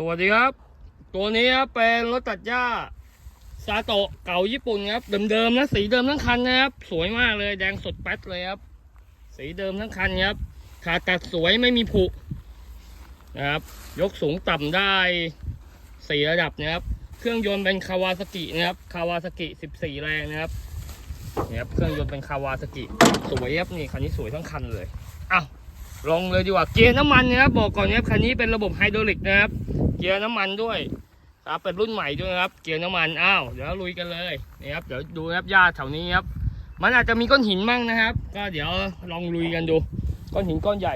สวัสดีครับ ตัวนี้ครับเป็นรถตัดหญ้าซาโตะเก่าญี่ปุ่นครับเดิมๆนะสีเดิมทั้งคันนะครับ สวยมากเลยแดงสดแป๊ดเลยครับ สีเดิมทั้งคันครับขาตัดสวยไม่มีผุนะครับ ยกสูงต่ำได้สี่ระดับนะครับ เครื่องยนต์เป็นคาวาซากินะครับคาวาซากิ14แรงนะครับเนี่ยครับเครื่องยนต์เป็นคาวาซากิสวยครับนี่คันนี้สวยทั้งคันเลยอ้าวลงเลยดีกว่าเกียร์น้ำมันนะครับบอกก่อนนะครับคันนี้เป็นระบบไฮดรอลิกนะครับ เกียร์น้ำมันด้วยครับเป็นรุ่นใหม่ด้วยครับ เกียร์น้ำมันอ้าวเดี๋ยวลุยกันเลยนี่ครับเดี๋ยวดูครับหญ้าแถวนี้ครับ มันอาจจะมีก้อนหินมั่งนะครับ ก็เดี๋ยวลองลุยกันดู ก้อนหินก้อนใหญ่